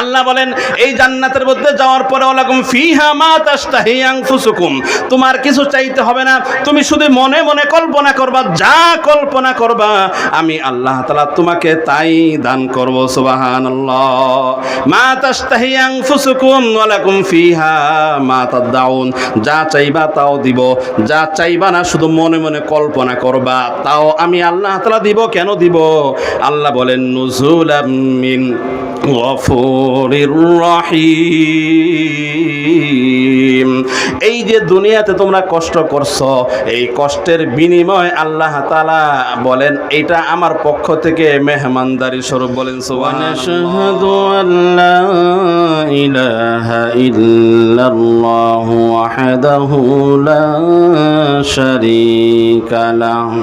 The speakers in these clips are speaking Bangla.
আল্লাহ বলেন, এই জান্নাতের মধ্যে যাওয়ার পরে ওলাকুম ফিহা মা তাশতাহি আনফুসুকুম। তোমার কিছু চাইতে হবে না। তুমি শুধু মনে মনে কল্পনা করবা, যা কল্পনা করবা। আমি আল্লাহ তাআলা তোমাকে তাই দান করব, সুবহানাল্লাহ। মা তাশতাহি আনফুসুকুম ওয়ালাকুম ফিহা মা তাদাউন। যা চাইবা তাও দিব। যা চাইবা না, শুধু মনে মনে কল্পনা করবা। তাও আমি আল্লাহ তাআলা দিব, কেন দিব? আল্লাহ বলেন, নুজুলাম মিন গফুরির রহিম। এই যে দুনিয়াতে তোমরা কষ্ট করছ, এই কষ্টের বিনিময় আল্লাহ তাআলা বলেন, এটা আমার পক্ষ থেকে মেহমানদারি স্বরূপ বলেন সুবহানাশহাদু আল্লা ইলাহা ইল্লাল্লাহু লা শারীকা লাহু।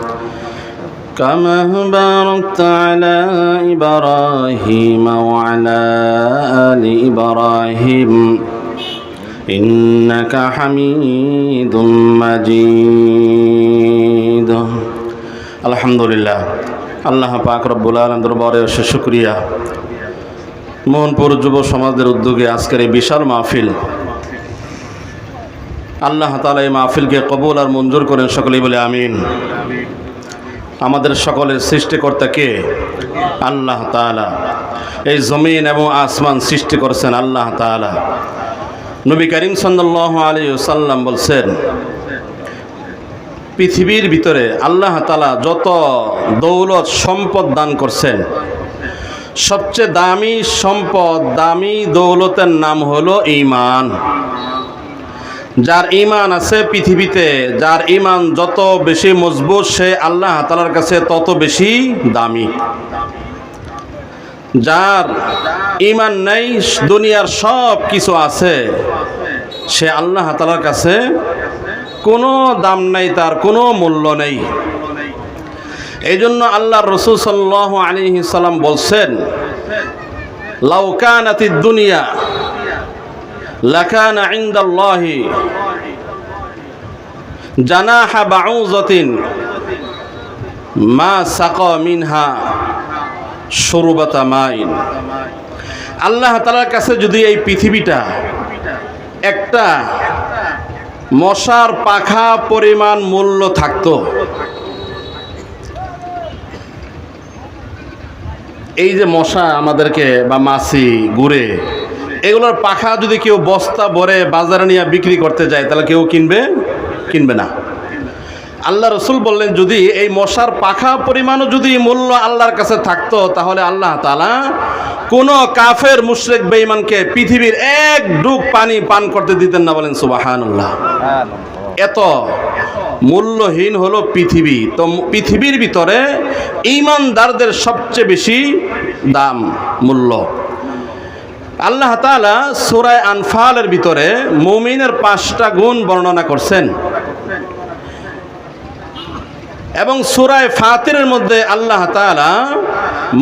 كما باركت على إبراهيم وعلى آل إبراهيم إنك حميد مجيد الحمد لله আল্লাহ পাক রব্বুল আলম দরবারে অশেষ শুক্রিয়া মোহনপুর যুব সমাজের উদ্যোগে আজকের এই বিশাল মাহফিল আল্লাহ তালা এই মাহফিলকে কবুল আর মঞ্জুর করেন সকলেই বলে আমিন আমাদের সকলের সৃষ্টিকর্তা কে? আল্লাহ তাআলা। এই জমিন এবং আসমান সৃষ্টি করেছেন আল্লাহ তাআলা। নবী করিম সাল্লাল্লাহু আলাইহি সাল্লাম বলছেন, পৃথিবীর ভিতরে আল্লাহ তাআলা যত দৌলত, সম্পদ দান করছেন, সবচেয়ে দামি সম্পদ, দামি দৌলতের নাম হলো ঈমান। যার ইমান আছে পৃথিবীতে, যার ইমান যত বেশি মজবুত, সে আল্লাহ তালার কাছে তত বেশি দামি। যার ইমান নেই, দুনিয়ার সব কিছু আছে, সে আল্লাহ তালার কাছে কোনো দাম নেই, তার কোনো মূল্য নেই। এই জন্য আল্লাহ রসুল সাল্লাহ আলী সাল্লাম বলছেন লাউকানাতি দুনিয়া মা মিনহা মাইন। আল্লাহ তালার কাছে যদি এই পৃথিবীটা একটা মশার পাখা পরিমাণ মূল্য থাকতো, এই যে মশা আমাদেরকে বা মাছি ঘুরে এগুলোর পাখা যদি কেউ বস্তা ভরে বাজারে নিয়ে বিক্রি করতে যায়, তাহলে কেউ কিনবে? কিনবে না। আল্লাহ রসুল বললেন, যদি এই মশার পাখা পরিমাণও যদি মূল্য আল্লাহর কাছে থাকতো, তাহলে আল্লাহ তালা কোনো কাফের, মুশরেক, বেঈমানকে পৃথিবীর এক ডুব পানি পান করতে দিতেন না বলেন সুবাহান এত মূল্যহীন হলো পৃথিবী। তো পৃথিবীর ভিতরে ইমানদারদের সবচেয়ে বেশি দাম, মূল্য। আল্লাহ তালা সুরায় আনফালের ভিতরে মুমিনের পাঁচটা গুণ বর্ণনা করছেন। এবং সুরায় ফাতিরের মধ্যে আল্লাহ তালা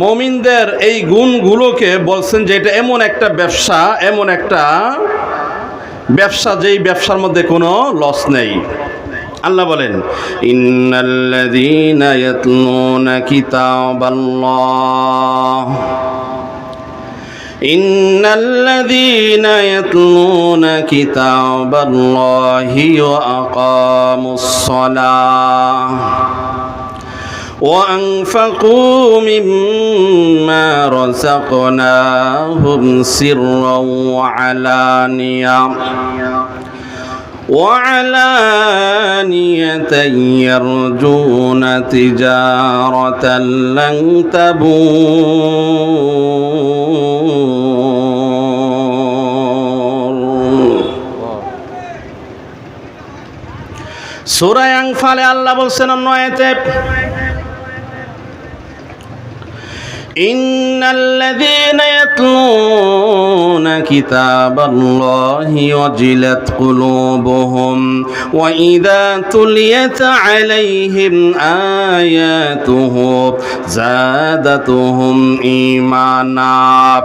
মমিনদের এই গুণগুলোকে বলছেন যে এটা এমন একটা ব্যবসা, এমন একটা ব্যবসা যেই ব্যবসার মধ্যে কোনো লস নেই। আল্লাহ বলেন, ইন্নাল্লাযীনা ইয়াতলুনা কিতাবাল্লাহ। إن الذين يتلون كتاب الله وأقاموا الصلاة وأنفقوا مما رزقناهم سرا وعلانية وعلانية يرجون تجارة لن تبور سورة أنفال الله بلسنا نويته إن الذين يتلون كتاب الله وجلت قلوبهم وإذا تليت عليهم آياته زادتهم إيمانا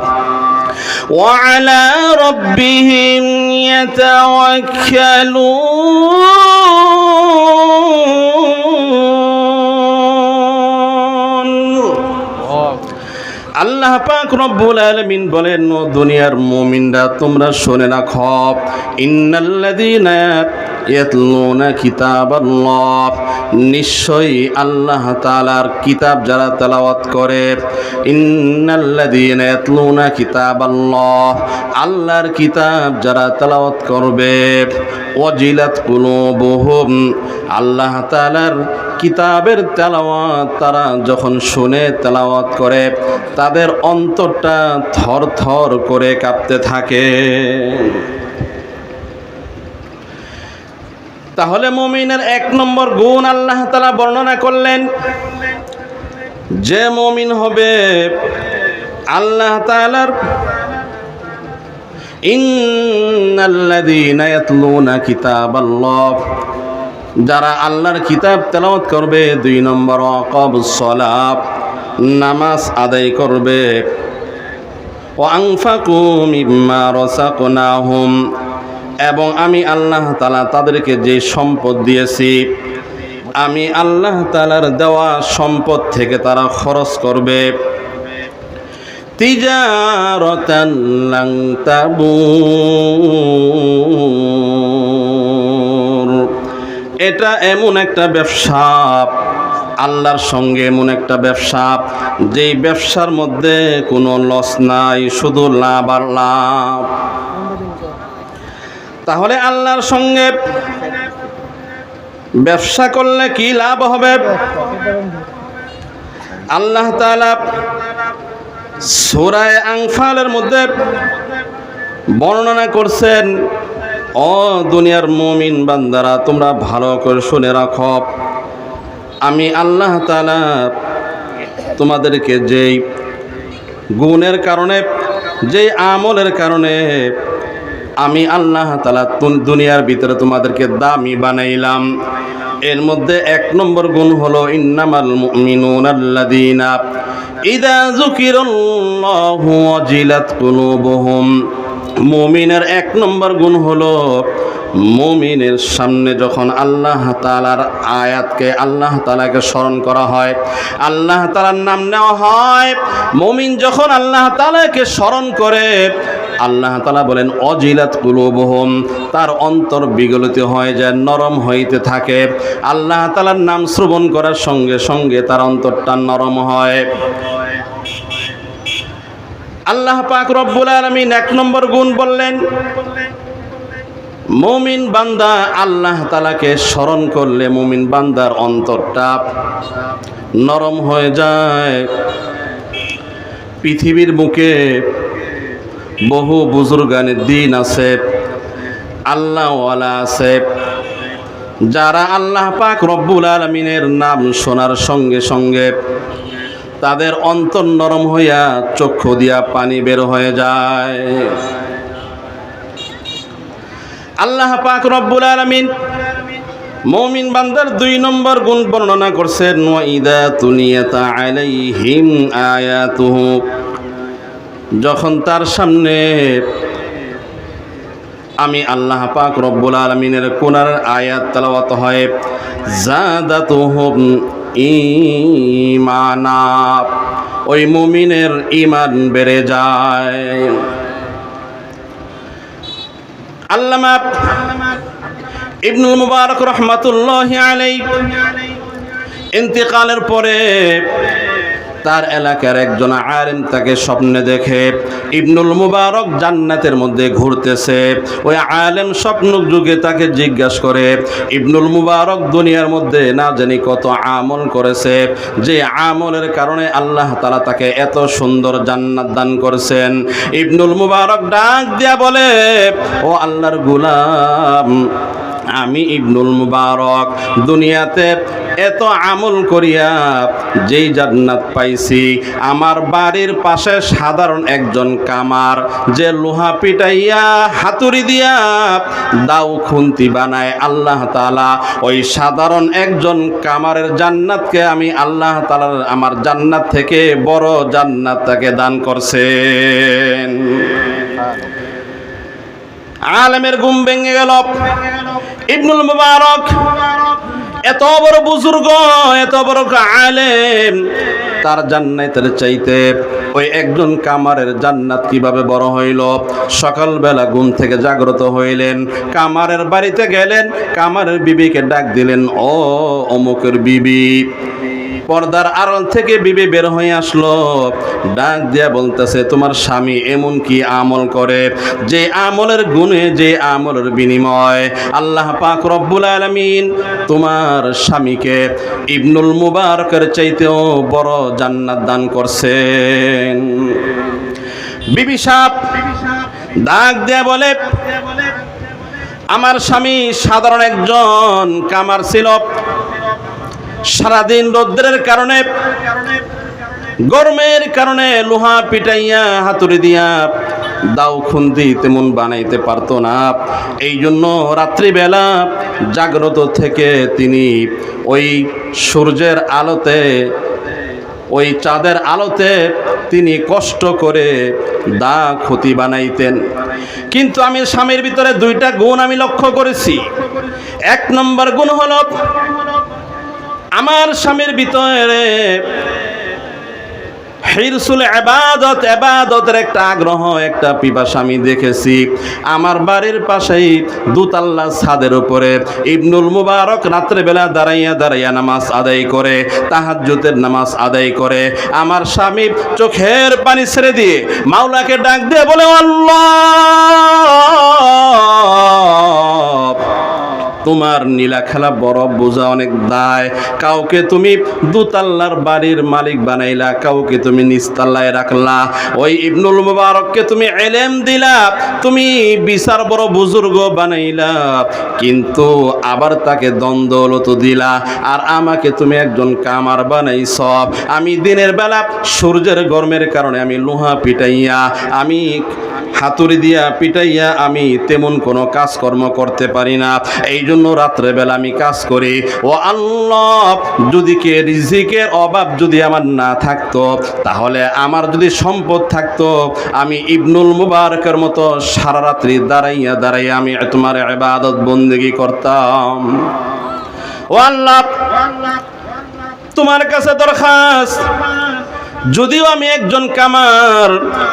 وعلى ربهم يتوكلون আল্লাহ পাক রব্বুল আলামিন বলেন ও দুনিয়ার মুমিনরা তোমরা শুনে খব ইন্নাল্লাযীনা ইয়াতলুনা কিতাবাল্লাহ। নিশ্চয়ই আল্লাহ তাআলার কিতাব যারা তেলাওয়াত করে, ইন্নাল্লাযীনা ইয়াতলুনা কিতাবাল্লাহ। আল্লাহর কিতাব যারা তেলাওয়াত করবে, ওয়াজিলাত কুলুবুহুম। আল্লাহ তাআলার কিতাবের তেলাওয়াত তারা যখন শুনে তেলাওয়াত করে, তাদের অন্তরটা থর থর করে কাঁপতে থাকে। তাহলে মমিনের এক নম্বর গুণ আল্লাহ তালা বর্ণনা করলেন। যে মমিন হবে আল্লাহ তালার যারা আল্লাহর কিতাব তেলাওয়াত করবে, দুই নম্বর অকবুস সলাপ নামাজ আদায় করবে। ও আংফাকু মিম্মা রসাকনাহুম এবং আমি আল্লাহ তালা তাদেরকে যে সম্পদ দিয়েছি, আমি আল্লাহ তালার দেওয়া সম্পদ থেকে তারা খরচ করবে। এটা এমন একটা ব্যবসা, আল্লাহর সঙ্গে এমন একটা ব্যবসা, যেই ব্যবসার মধ্যে কোনো লস নাই, শুধু লাভ আর লাভ। তাহলে আল্লাহর সঙ্গে ব্যবসা করলে কি লাভ হবে? আল্লাহ তাআলা সূরায়ে আনফালের মধ্যে বর্ণনা করছেন, ও দুনিয়ার মুমিন বান্দারা, তোমরা ভালো করে শুনে রাখো। আমি আল্লাহ তাআলা তোমাদেরকে যেই গুণের কারণে, যেই আমলের কারণে আমি আল্লাহ তালা দুনিয়ার ভিতরে তোমাদেরকে দামি বানাইলাম। এর মধ্যে এক নম্বর গুণ হলো, ইন্নামাল মুমিনুন আল্লাযীনা ইদা যুকিরাল্লাহু ওয়াজিলাত কুলুবুহুম। মুমিনের এক নম্বর গুণ হলো, মুমিনের সামনে যখন আল্লাহ তালার আয়াতকে, আল্লাহ তালাকে স্মরণ করা হয়, আল্লাহ তালার নাম নেওয়া হয়, মুমিন যখন আল্লাহ তালাকে স্মরণ করে আল্লাহ তালা বলেন, অজিলাত কুলুবহম তার অন্তর বিগলিত হয়ে যায় নরম হইতে থাকে। আল্লাহ তালার নাম শ্রবণ করার সঙ্গে সঙ্গে তার অন্তরটা নরম হয়। আল্লাহ পাক রব্বুল আলমিন এক নম্বর গুণ বললেন, মুমিন বান্দা আল্লাহ তালাকে স্মরণ করলে মুমিন বান্দার অন্তরটা নরম হয়ে যায়। পৃথিবীর বুকে বহু বুজুর্গানের দিন আছে, আল্লাহওয়ালা আছে। যারা আল্লাহ পাক রব্বুল আলমিনের নাম শোনার সঙ্গে সঙ্গে তাদের অন্তর নরম হইয়া চক্ষু দিয়া পানি বের হয়ে যায়। আল্লাহ পাক রব্বুল আলমিন মৌমিন বান্দার দুই নম্বর গুণ বর্ণনা করছেন ওয়াইদা তুনিয়াতা আলাইহিম আয়াতুহু। যখন তার সামনে আমি আল্লাহ পাক রব্বুল আলমিনের কোনার আয়াত তালাওয়াত হয়, জাদাতুহুম ইমানা ওই মুমিনের ইমান বেড়ে যায়। আল্লামা ইবনুল মুবারক রহমাতুল্লাহ আলাই ইন্তেকালের পরে তার এলাকার একজন আলেম তাকে স্বপ্নে দেখে ইবনুল মুবারক জান্নাতের মধ্যে ঘুরতেছে। ওই আলেম স্বপ্ন যুগে তাকে জিজ্ঞাসা করে, ইবনুল মুবারক দুনিয়ার মধ্যে না জানি কত আমল করেছে, যে আমলের কারণে আল্লাহ তালা তাকে এত সুন্দর জান্নাত দান করেছেন? ইবনুল মুবারক ডাক দিয়া বলে, ও আল্লাহর গুলাম আমি ইবনুল মুবারক দুনিয়াতে এত আমল করিয়া যেই জান্নাত পাইছি, আমার বাড়ির পাশে সাধারণ একজন কামার যে লোহা পিটাইয়া হাতুড়ি দিয়া দাও খুন্তি বানায়। আল্লাহ তালা ওই সাধারণ একজন কামারের জান্নাতকে আমি আল্লাহ তালার আমার জান্নাত থেকে বড় জান্নাত তাকে দান করছেন। আলেমের ঘুম ভেঙে গেল। ইবনুল মুবারক, এত বড় বুজুর্গ, এত বড় আলেম, তার জান্নাতের চাইতে ওই একজন কামারের জান্নাত কীভাবে বড় হইল? সকালবেলা ঘুম থেকে জাগ্রত হইলেন, কামারের বাড়িতে গেলেন, কামারের বিবিকে ডাক দিলেন, ও অমুকের বিবি পর্দার আড়াল থেকে বিবি বের হয়ে আসলো। ডাক দিয়া বলতেছে, তোমার স্বামী এমন কি আমল করে? যে আমলের গুণে, যে আমলের বিনিময়। আল্লাহ পাক রব্বুল আলামিন তোমার স্বামীকে ইবনুল মুবারকের চাইতেও বড় জান্নাত দান করছেন। বিবি সাপ ডাক দিয়া বলে, আমার স্বামী সাধারণ একজন কামার ছিল। সারাদিন রৌদ্রের কারণে, গরমের কারণে লোহা পিটাইয়া হাতুড়ি দিয়া দাও খুন্দি তেমন বানাইতে পারতো না। এই জন্য রাত্রিবেলা জাগ্রত থেকে তিনি ওই সূর্যের আলোতে, ওই চাঁদের আলোতে তিনি কষ্ট করে দা ক্ষতি বানাইতেন। কিন্তু আমি স্বামীর ভিতরে দুইটা গুণ আমি লক্ষ্য করেছি। এক নম্বর গুণ হলো আমার স্বামীর ভিতরে হিরসুল এবাদত এবাদতের একটা আগ্রহ, একটা পিপাসা আমি দেখেছি। আমার বাড়ির পাশেই দুতাল্লা ছাদের উপরে ইবনুল মুবারক রাত্রেবেলা দাঁড়াইয়া দাঁড়াইয়া নামাজ আদায় করে তাহাজ্জুতের নামাজ আদায় করে। আমার স্বামী চোখের পানি ছেড়ে দিয়ে মাওলাকে ডাক দিয়ে বলে, আল্লাহ! তোমার নীলা খেলা বড় বোঝা অনেক দায়। কাউকে তুমি দুতাল্লার বাড়ির মালিক বানাইলা, কাউকে তুমি নিস্তাল্লায় রাখলা। ওই ইবনুল মুবারককে তুমি এলেম দিলা, তুমি বিচার বড় বুজুর্গ বানাইলা। কিন্তু আবার তাকে দ্বন্দ্বলত দিলা, আর আমাকে তুমি একজন কামার বানাইছ। আমি দিনের বেলা সূর্যের গরমের কারণে আমি লোহা পিটাইয়া, আমি হাতুড়ি দিয়া পিটাইয়া আমি তেমন কোনো কাজকর্ম করতে পারি না। এই জন্য রাত্রেবেলা আমি কাজ করি। ও আল্লাহ, যদি কে রিজিকের অভাব যদি আমার না থাকতো, তাহলে আমার যদি সম্পদ থাকতো, আমি ইবনুল মুবারকের মতো সারা রাত্রি দাঁড়াইয়া দাঁড়াইয়া আমি তোমার ইবাদত বন্দেগি করতাম। ও আল্লাহ, তোমার কাছে দরখাস্ত। যদিও আমি একজন কামার,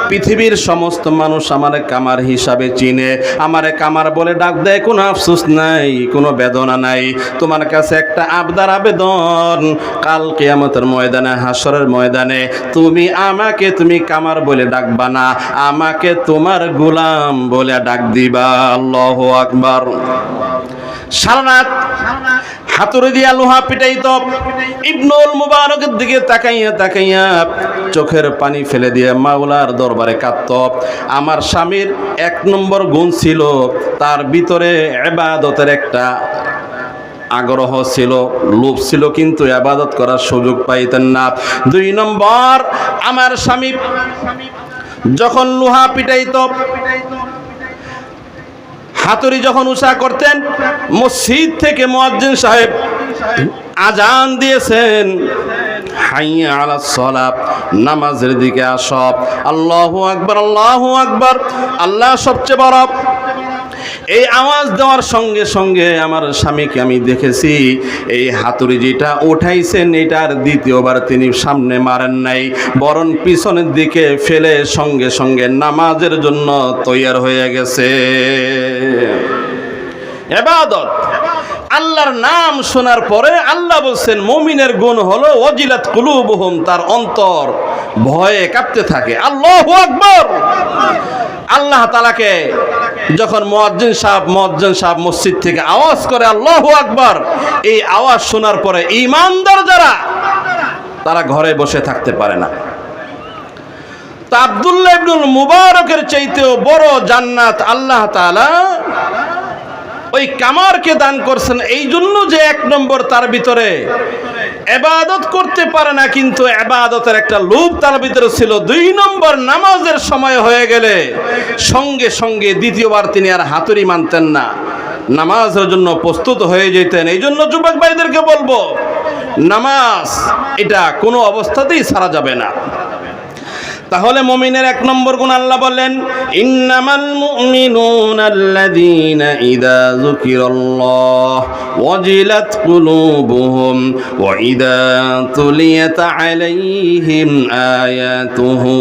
পৃথিবীর সমস্ত মানুষ আমার কামার হিসাবে চিনে। আমার কামার বলে ডাক দেয়, কোনো আফসোস নাই, কোনো বেদনা নাই। তোমার কাছে একটা আবদার আবেদন, কাল কেয়ামতের ময়দানে হাসরের ময়দানে। তুমি আমাকে তুমি কামার বলে ডাকবা না, আমাকে তোমার গোলাম বলে ডাক দিবা। আল্লাহ আকবার। সারানাথ, হাতুড়ি দিয়া লোহা পিটাইত, ইবনুল মুবারকের দিকে তাকাইয়া তাকাইয়া চোখের পানি ফেলে দিয়ে মাওলার দরবারে কাঁদত। আমার স্বামীর এক নম্বর গুণ ছিল, তার ভিতরে এবাদতের একটা আগ্রহ ছিল, লোভ ছিল, কিন্তু আবাদত করার সুযোগ পাইতেন না। দুই নম্বর, আমার স্বামী যখন লোহা পিটাইত হাতুড়ি যখন উষা করতেন, মসজিদ থেকে মোয়াজ্জিন সাহেব আজান দিয়েছেন। নামাজের দিকে আসব আল্লাহ আকবার, আল্লাহু আকবর। আল্লাহ সবচেয়ে বড় এই আওয়াজ দেওয়ার সঙ্গে সঙ্গে আমার স্বামীকে আমি দেখেছি, এই হাতুড়ি যেটা উঠাইছেন, এটার দ্বিতীয়বার তিনি সামনে মারেন নাই, বরং পিছনের দিকে ফেলে সঙ্গে সঙ্গে নামাজের জন্য তৈয়ার হয়ে গেছে। এবাদত। আল্লাহর নাম শোনার পরে আল্লাহ বলছেন, মমিনের গুণ হলো ওজিলাত কুলুবহুম, তার অন্তর ভয়ে কাঁপতে থাকে। আল্লাহ আকবর। আল্লাহ তালাকে যখন মোয়াজ্জিন সাহেব মোয়াজ্জিন সাহেব মসজিদ থেকে আওয়াজ করে আল্লাহ আকবার, এই আওয়াজ শোনার পরে ইমানদার যারা, তারা ঘরে বসে থাকতে পারে না। তা আব্দুল্লাহ ইবনুল মুবারকের চাইতেও বড় জান্নাত আল্লাহ তাআলা ওই কামারকে দান করছেন, এই জন্য যে এক নম্বর তার ভিতরে এবাদত করতে পারে না, কিন্তু এবাদতের একটা লোভ তার ভিতরে ছিল। দুই নম্বর নামাজের সময় হয়ে গেলে সঙ্গে সঙ্গে দ্বিতীয়বার তিনি আর হাতুড়ি মানতেন না। নামাজের জন্য প্রস্তুত হয়ে যেতেন। এই জন্য যুবক ভাইদেরকে বলব, নামাজ এটা কোনো অবস্থাতেই সারা যাবে না। তাহলে মুমিনের এক নম্বর গুণ আল্লাহ বললেন ইন্নামাল মুমিনুনা আল্লাযীনা ইযা যুকিরাল্লাহ ওয়াজিলাত কুলুবুহুম ওয়া ইযা তুলিয়াত আলাইহিম আয়াতুহু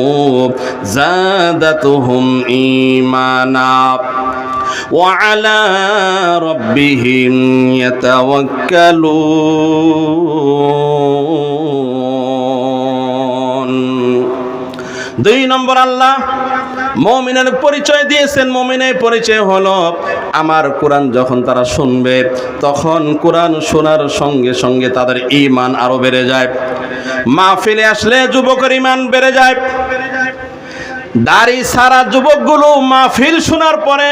যাদাতুহুম ঈমানা وعلى ربهم يتوكلون দুই নম্বর আল্লাহ, মমিনের পরিচয় দিয়েছেন। মমিনের পরিচয় হলো, আমার কোরআন যখন তারা শুনবে, তখন কোরআন শোনার সঙ্গে সঙ্গে তাদের ইমান আরও বেড়ে যায়। মাহফিলে আসলে যুবকের ইমান বেড়ে যায়। দাড়ি সারা যুবকগুলো মাহফিল শোনার পরে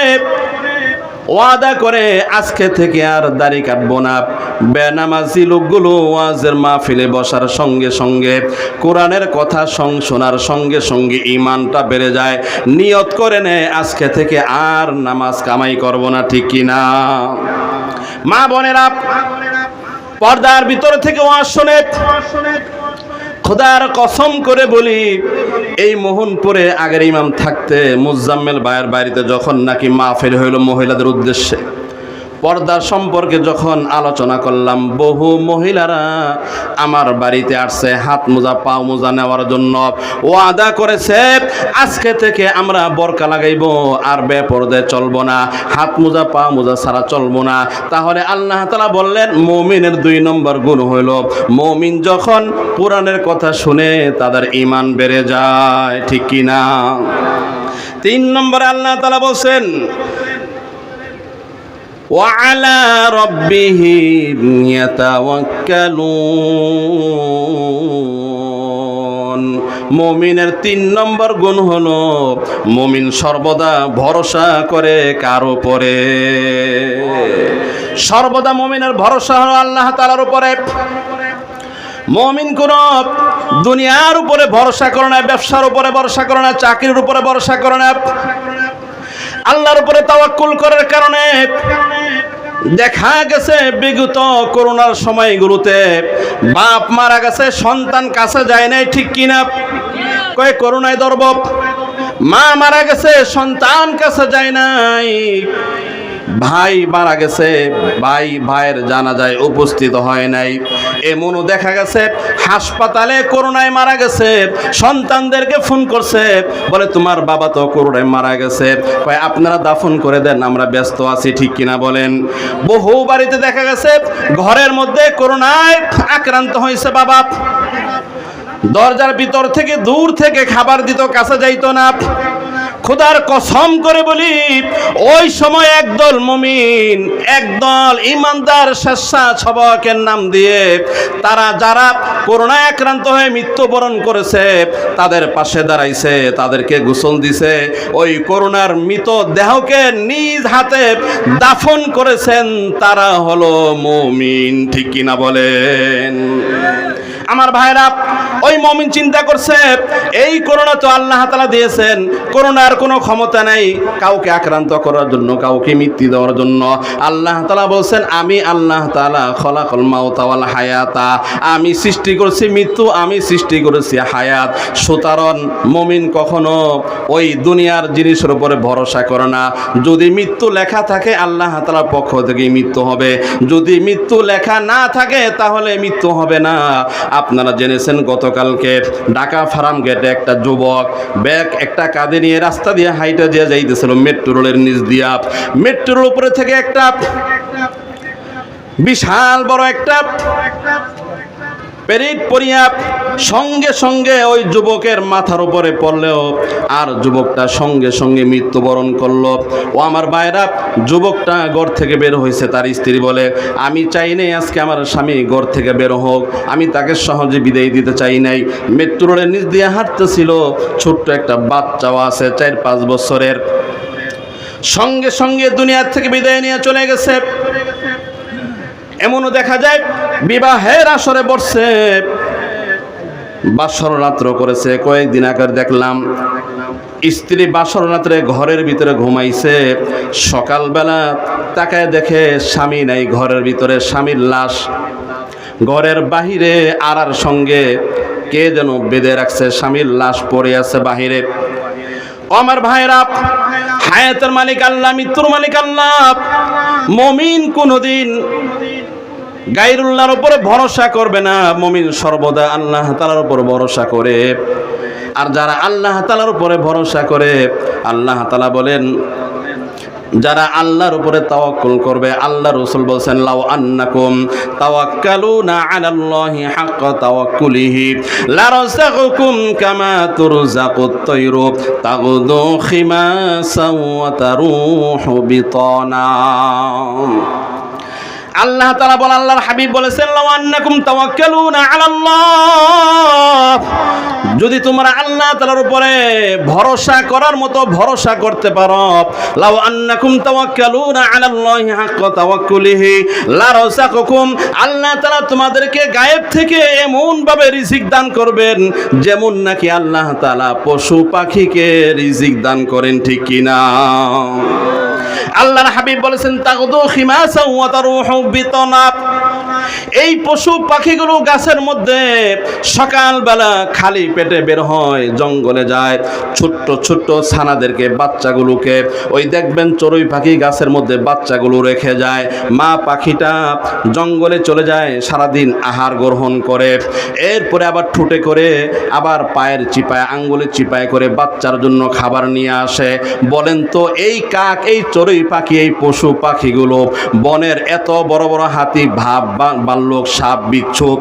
ওয়াদা করে আজকে থেকে আর দাড়ি কাটবো না। বেনামাজি লোকগুলো ওয়াজের মাহফিলে বসার সঙ্গে সঙ্গে কোরআনের কথা সং শোনার সঙ্গে সঙ্গে ইমানটা বেড়ে যায়। নিয়ত করে নেয় আজকে থেকে আর নামাজ কামাই করব না, ঠিক কিনা মা বোনেরা, পর্দার ভিতর থেকে ওয়াজ শোনে খোদার কসম করে বলি, এই মোহনপুরে আগের ইমাম থাকতে মুজাম্মেল ভাইয়ের বাড়িতে যখন নাকি মাহফিল হইল মহিলাদের উদ্দেশ্যে পর্দার সম্পর্কে যখন আলোচনা করলাম, বহু মহিলারা আমার বাড়িতে আসছে, হাত মোজা, পাও মোজা নেওয়ার জন্য ওয়াদা করেছে, আজকে থেকে আমরা বরকা লাগাইব আর বেপর্দে চলবো না, হাত মোজা পা মোজা ছাড়া চলবো না। তাহলে আল্লাহ তালা বললেন, মমিনের দুই নম্বর গুণ হইল, মমিন যখন কোরআনের কথা শুনে তাদের ইমান বেড়ে যায়, ঠিক কিনা? তিন নম্বরে আল্লাহ তালা বলছেন وعلى ربهم يتوكلون মমিনের তিন নম্বর গুণ হলো মমিন সর্বদা ভরসা করে কার উপরে সর্বদা মমিনের ভরসা হলো আল্লাহ তালার উপরে মমিন কোন দুনিয়ার উপরে ভরসা করে না ব্যবসার উপরে ভরসা করে না চাকরির উপরে ভরসা করে না আল্লাহর উপরে তাওয়াক্কুল করার কারণে দেখা গেছে, বিগত করোনার সময়গুলোতে বাপ মারা গেছে, সন্তান কাছে যায় নাই, ঠিক কিনা? কয়, করোনায় দরবপ মা মারা গেছে, সন্তান কাছে যায় নাই। ভাই মারা গেছে, ভাই ভাইয়ের জানা যায় উপস্থিত হয় নাই। এমনও দেখা গেছে, হাসপাতালে করোনায় মারা গেছে, সন্তানদেরকে ফোন করছে, বলে তোমার বাবা তো করোনায় মারা গেছে। আপনারা দাফন করে দেন, আমরা ব্যস্ত আছি, ঠিক কিনা বলেন। বহু বাড়িতে দেখা গেছে, ঘরের মধ্যে করোনায় আক্রান্ত হয়েছে বাবা। দরজার ভিতর থেকে, দূর থেকে খাবার দিত, কাছে যাইতো না। খোদার কসম করে বলি, ওই সময় একদল মুমিন, একদল ইমানদার শেষা ছবকের নাম দিয়ে তারা যারা করোনায় আক্রান্ত হয়ে মৃত্যুবরণ করেছে, তাদের পাশে দাঁড়াইছে, তাদেরকে গোসল দিছে। ওই করোনার মৃত দেহকে নিজ হাতে দাফন করেছেন, তারা হলো মুমিন, ঠিক কিনা বলেন? আমার ভাইরা, ওই মমিন চিন্তা করছে, এই করোনা তো আল্লাহ তালা দিয়েছেন করোনার কোনো ক্ষমতা নেই, কাউকে আক্রান্ত করার জন্য, কাউকে মৃত্যু দেওয়ার জন্য। আল্লাহ তালা বলছেন, আমি আল্লাহ তালা খলাকল মাওতাওয়াল হায়াতা, আমি সৃষ্টি করেছি মৃত্যু, আমি সৃষ্টি করেছি হায়াত। সুতরাং মমিন কখনো ওই দুনিয়ার জিনিসের উপরে ভরসা করে না। যদি মৃত্যু লেখা থাকে, আল্লাহ তালার পক্ষ থেকে মৃত্যু হবে। যদি মৃত্যু লেখা না থাকে, তাহলে মৃত্যু হবে না। আপনারা জেনেছেন, গতকালকে ঢাকা ফার্ম গেটে একটা যুবক ব্যাগ একটা কাঁধে নিয়ে রাস্তা দিয়ে হাইটে দিয়ে যাইতেছিল মেট্রো নিচ দিয়া। মেট্রোর উপরে থেকে একটা বিশাল বড় একটা পেরিট পরিয়া সঙ্গে সঙ্গে ওই যুবকের মাথার উপরে পড়লেও আর যুবকটা সঙ্গে সঙ্গে মৃত্যুবরণ করল। ও আমার বাইরা যুবকটা ঘর থেকে বের হয়েছে তার স্ত্রী বলে, আমি চাই নাই আজকে আমার স্বামী ঘর থেকে বের হোক। আমি তাকে সহজে বিদায় দিতে চাই নাই। মৃত্যু রোডের নিচ দিয়ে হাঁটতেছিল ছোট্ট একটা বাচ্চাও আছে, চার পাঁচ বছরের। সঙ্গে সঙ্গে দুনিয়ার থেকে বিদায় নিয়ে চলে গেছে। এমনও দেখা যায়, বিবাহের আসরে বসছে বাসর রাত্র করেছে। কয়েকদিন আগে দেখলাম, স্ত্রী বাসর রাত্রে ঘরের ভিতরে ঘুমাইছে। সকালবেলা তাকায় দেখে স্বামী নাই ঘরের ভিতরে, স্বামীর লাশ ঘরের বাহিরে আড়ার সঙ্গে কে যেন বেঁধে রাখছে। স্বামীর লাশ পড়ে আছে বাহিরে। আমার ভাইরা হায়াতের মালিক আল্লাহ, মৃত্যুর মালিক আল্লাহ, মমিন কোনদিন গাইরুল্লাহর উপরে ভরসা করবে না। মমিন সর্বদা আল্লাহ তালার উপর ভরসা করে। আর যারা আল্লাহ তালার উপরে ভরসা করে, আল্লাহ তালা বলেন যারা আল্লাহর উপরে তাওয়াক্কুল করবে, আল্লাহ রসুল বলছেন, লাউ আন্নাকুম তাওয়াক্কালুনা আলাল্লাহি হাক্কা তাওয়াক্কুলিহি লারাযাকুকুম কামা তুরযাকুত তায়রু তাগদু খিমাসাও ওয়া তারুহু বিতানা। আল্লাহ তালা বল, আল্লাহর হাবিব বলেছেন লাউ আন্নাকুম তাওয়াক্কালুনা আলাল্লাহ। যদি তোমরা আল্লাহ তালার উপরে ভরসা করার মতো ভরসা করতে পারো, লাউ আন্নাকুম তাওয়াক্কালুনা আলাল্লাহি হাক্কা তাওয়াক্কুলিহি। লা রাযাকাকুম আল্লাহ তাআলা তোমাদেরকে গায়েব থেকে এমন ভাবে রিজিক দান করবেন যেমন নাকি আল্লাহ তাআলা পশু পাখিকে রিজিক দান করেন, ঠিক কিনা? আল্লাহর হাবিব বলেছেন, তাগদু খিমাসা ওয়া তারুহু বিতনা এই পশু পাখিগুলো গাছের মধ্যে সকালবেলা খালি পেটে বের হয়, জঙ্গলে যায়। ছোট্ট ছোট্ট ছানাদেরকে, বাচ্চাগুলোকে, ওই দেখবেন চড়ুই পাখি গাছের মধ্যে বাচ্চাগুলো রেখে যায়। মা পাখিটা জঙ্গলে চলে যায়, সারাদিন আহার গ্রহণ করে। এরপরে আবার ঠুটে করে, আবার পায়ের চিপায় আঙ্গুলে চিপায় করে বাচ্চার জন্য খাবার নিয়ে আসে। বলেন তো, এই কাক, এই চড়ুই পাখি, এই পশু পাখিগুলো, বনের এত বড় বড় হাতি, ভাব বাল্যক, সাপ, বিচ্ছুক,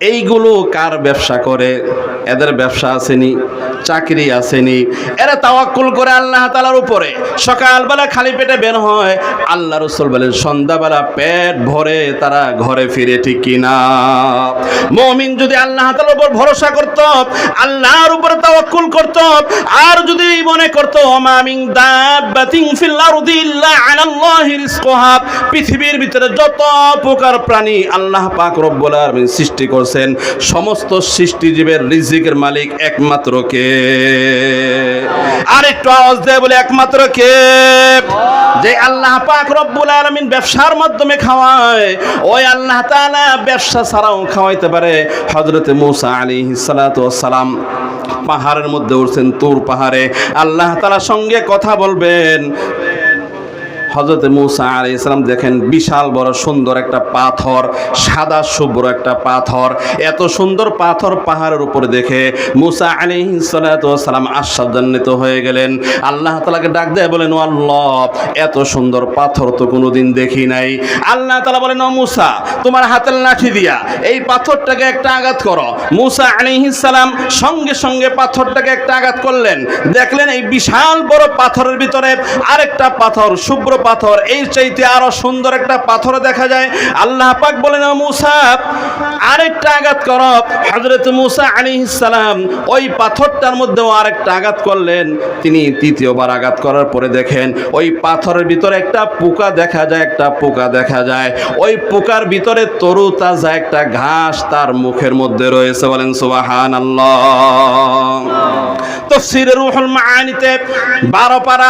এইগুলো কার ব্যবসা করে? এদের ব্যবসা আসেনি, চাকরি আসেনি। এরা তাওয়াক্কুল করে আল্লাহ তালার উপরে। সকালবেলা খালি পেটে বের হয়, আল্লাহ রসুল বলেন, সন্ধ্যাবেলা পেট ভরে তারা ঘরে ফিরে ঠিক কিনা। মমিন যদি আল্লাহ তালার উপর ভরসা করত, আল্লাহর উপরে তাওয়াক্কুল করত, আর যদি মনে করত মামিং রিজকুহা পৃথিবীর ভিতরে যত প্রকার প্রাণী আল্লাহ পাক রব্বুল আলামিন সৃষ্টি করছেন, সমস্ত সৃষ্টিজীবের রিজিকের মালিক একমাত্র কে? আর একটু আওয়াজ দেয় বলে একমাত্র কে? যে আল্লাহ পাক রব্বুল আলামিন ব্যবসার মাধ্যমে খাওয়ায়, ওই আল্লাহ তাআলা ব্যবসা ছাড়াও খাওয়াইতে পারে। হযরতে মূসা ওয়াস সালাম পাহাড়ের মধ্যে উঠছেন, তুর পাহাড়ে। আল্লাহ তাআলার সঙ্গে কথা বলবেন। হজরত মুসা আলী ইসলাম দেখেন বিশাল বড় সুন্দর একটা পাথর, সাদা শুভ্র একটা পাথর। এত সুন্দর পাথর পাহাড়ের উপরে দেখে মুসা আলী সালাম আশ্চর্যান্বিত হয়ে গেলেন। আল্লাহ তালাকে ডাক দেয় বলেন, "ও আল্লাহ, এত সুন্দর পাথর তো কোনোদিন দেখি নাই। আল্লাহ তালা বলেন মুসা, তোমার হাতের লাঠি দিয়া এই পাথরটাকে একটা আঘাত করো। মুসা আলী সালাম সঙ্গে সঙ্গে পাথরটাকে একটা আঘাত করলেন। দেখলেন এই বিশাল বড় পাথরের ভিতরে আরেকটা পাথর শুভ্র পাথর। এই চাইতে আরও সুন্দর একটা পাথর দেখা যায়। আল্লাহ পাক বলেন, "ও মুসা, আরেকটা আঘাত কর। হজরত মুসা আলী সালাম ওই পাথরটার মধ্যেও আরেকটা আঘাত করলেন। তিনি তৃতীয়বার আঘাত করার পরে দেখেন, ওই পাথরের ভিতরে একটা পোকা দেখা যায়, একটা পোকা দেখা যায়। ওই পোকার ভিতরে তরু তাজা একটা ঘাস তার মুখের মধ্যে রয়েছে। বলেন সুবাহান আল্লাহ তফসিরে রুহুল মাআনিতে বারো পারা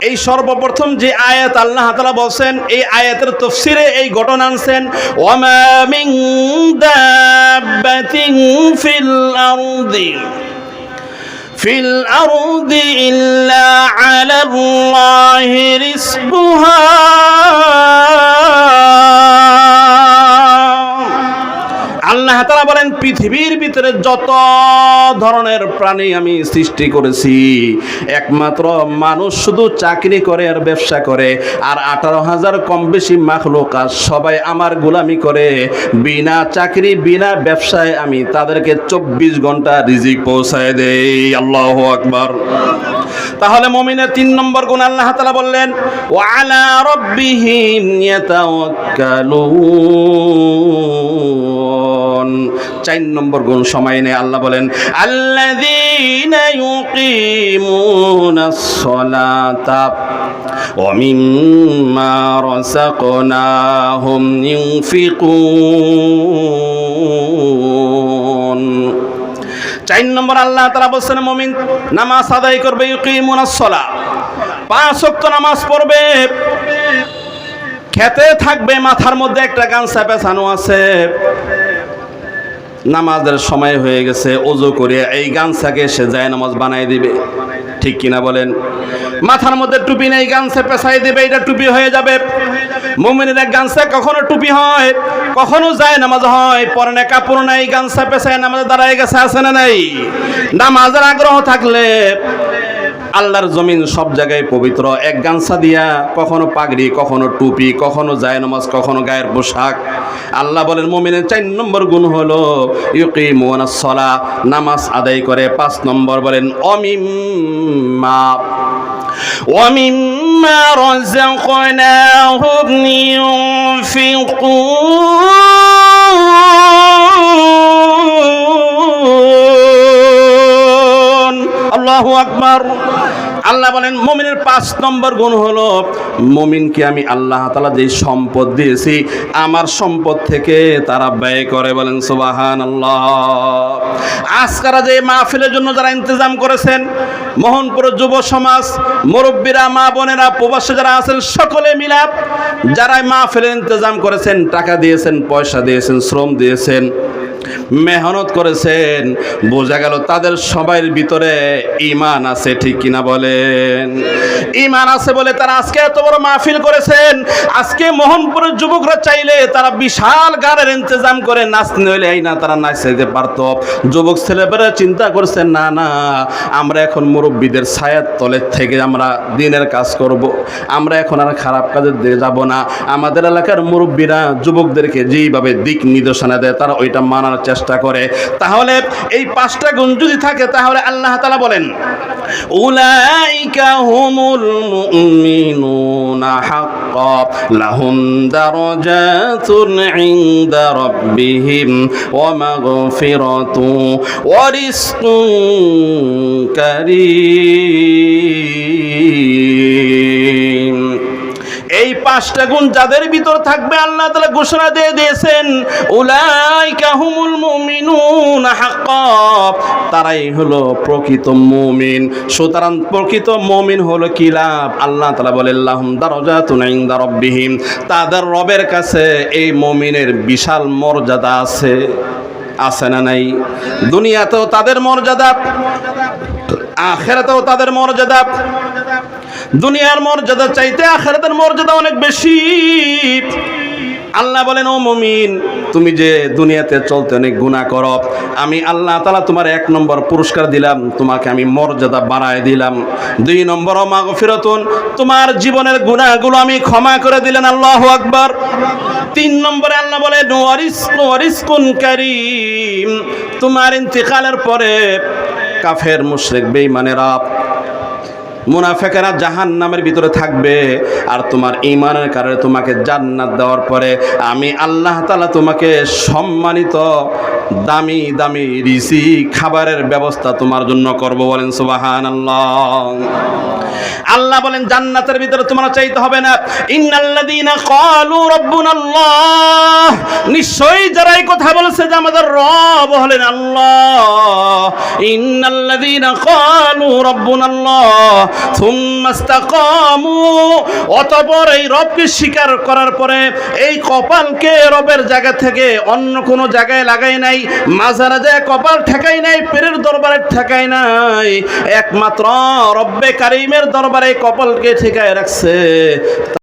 এই সর্বপ্রথম যে আয়াত আল্লাহ তাআলা বলছেন এই আয়াতের তফসিরে এই ঘটনা আনছেন ওয়ামা মিন দাব্বাতিন ফিল আরদি في الأرض إلا على الله رزقها আল্লাহ তাআলা বলেন, পৃথিবীর ভিতরে যত ধরনের প্রাণী আমি সৃষ্টি করেছি, একমাত্র মানুষ শুধু চাকরি করে আর ব্যবসা করে, আর আঠারো হাজার কম বেশি মাখলুক, আর সবাই আমার গোলামি করে। বিনা চাকরি, বিনা ব্যবসায় আমি তাদেরকে চব্বিশ ঘণ্টা রিজিক পৌঁছায় দেই। আল্লাহ আকবার। তাহলে মমিনের তিন নম্বর গুণ আল্লাহ তালা বললেন ও আলা রব্বিহিম ইয়াতাওয়াক্কালুন। চার নম্বর গুণ সময় নেই, আল্লাহ বলেন, আল্লাযীনা চার নম্বর আল্লাহ তারা বলছেন, মমিন নামাজ আদায় করবে পাঁচ ওয়াক্ত নামাজ পড়বে, খেতে থাকবে, মাথার মধ্যে একটা গামছা পেছানো আছে। নামাজের সময় হয়ে গেছে ওজু করে এই গামছাকে সে যায় নামাজ বানাই দিবে। ঠিক কিনা বলেন? মাথার মধ্যে টুপি নেই, গামছা পেশাই দেবে, এটা টুপি হয়ে যাবে। মোমিনের গামছা কখনো টুপি হয়, কখনো যায় নামাজ হয় পরনে কাপড় নাই, গামছা পেশায় নামাজ দাঁড়ায় গেছে, আছে না নাই? নামাজের আগ্রহ থাকলে আল্লাহর জমিন সব জায়গায় পবিত্র এক গামছা দিয়া কখনো পাগড়ি কখনো টুপি কখনো যায় নামাজ কখনো গায়ের পোশাক আল্লাহ বলেন মমিনের চার নম্বর গুণ হলো ইউকিমুনাস সলা নামাজ আদায় করে পাঁচ নম্বর বলেন অমিম্মা ومما رزقناهم ينفقون আল্লাহ আকবার। আল্লাহ বলেন, মমিনের পাঁচ নম্বর গুণ হলো, মমিনকে আমি আল্লাহ তালা যেই সম্পদ দিয়েছি, আমার সম্পদ থেকে তারা ব্যয় করে। বলেন সুবাহান আল্লাহ আজকারা যে মাহফিলের জন্য যারা ইন্তজাম করেছেন, মোহনপুর যুব সমাজ, মুরব্বীরা, মা বোনেরা, প্রবাসে যারা আছেন, সকলে মিলাপ যারা মাহফিলের ইন্তজাম করেছেন, টাকা দিয়েছেন, পয়সা দিয়েছেন, শ্রম দিয়েছেন মেহনত করেছেন, বোঝা গেল তাদের সবাইয়ের ভিতরে ইমান আছে, ঠিক কিনা বলেন ইমান আছে বলে তারা আজকে এত বড় মাহফিল করেছেন, আজকে মোহনপুরের যুবকরা চাইলে তারা বিশাল গানের ইন্তজাম করে নাচ নইলে এই না তারা নাচ চাইতে পারত যুবক ছেলেপেরা চিন্তা করছেন না না, আমরা এখন মুরব্বীদের ছায়ার তলের থেকে আমরা দিনের কাজ করব। আমরা এখন আর খারাপ কাজের দিকে যাব না আমাদের এলাকার মুরব্বীরা যুবকদেরকে যেইভাবে দিক নির্দেশনা দেয়, তারা ওইটা মানার চেষ্টা করে। তাহলে এই পাঁচটা গুণ যদি থাকে, তাহলে আল্লাহ তালা বলেন, উলাইকা হুমুল মুমিনুনা হাক্কা, লাহুম দারাজাতুন ইনদা রাব্বিহিম ওয়া মাগফিরাতু ওয়া রিজকুন কারীম। পাঁচটা গুণ যাদের ভিতর থাকবে আল্লাহ তালা ঘোষণা দিয়ে দিয়েছেন উলাই কাহুমুল হাক্কা। তারাই হলো প্রকৃত মুমিন। সুতরাং প্রকৃত মুমিন হলো কি লাভ? আল্লাহ তালা বলে আল্লাহুম তাদের রবের কাছে এই মুমিনের বিশাল মর্যাদা আছে আছে না নাই? দুনিয়াতেও তাদের মর্যাদা, আখেরাতেও তাদের মর্যাদা। দুনিয়ার মর্যাদা চাইতে আখেরাতের মর্যাদা অনেক বেশি। আল্লাহ বলেন, ও মমিন, তুমি যে দুনিয়াতে চলতে অনেক গুণা করো, আমি আল্লাহ তালা তোমার এক নম্বর পুরস্কার দিলাম, তোমাকে আমি মর্যাদা বাড়ায় দিলাম। দুই নম্বর মাগফিরতুন, তোমার জীবনের গুণাগুলো আমি ক্ষমা করে দিলেন, আল্লাহ আকবার। তিন নম্বরে আল্লাহ বলে তোমার ইন্তিকালের পরে কাফের, মুশরিক, বেঈমানেরা মুনাফেকেরা জাহান নামের ভিতরে থাকবে আর তোমার ইমানের কারণে তোমাকে জান্নাত দেওয়ার পরে আমি আল্লাহ তালা তোমাকে সম্মানিত দামি দামি রিসি খাবারের ব্যবস্থা তোমার জন্য করব বলেন সুবাহান আল্লাহ আল্লাহ বলেন, জান্নাতের ভিতরে তোমরা চাইতে হবে না। ইন্নাল্লাযীনা ক্বালু রাব্বুনাল্লাহ। নিশ্চয়ই যারা এই কথা বলেছে যে আমাদের রব হলেন আল্লাহ। রাব্বুনাল্লাহ থুম্মা ইসতাকামু অতঃপর এই রবকে স্বীকার করার পরে এই কপালকে রবের জায়গা থেকে অন্য কোনো জায়গায় লাগাই নাই মাজারা যায় কপাল ঠেকাই নাই, পীরের দরবারে ঠেকাই নাই। একমাত্র রব্বে কারিমের দরবারে কপালকে ঠেকায় রাখছে।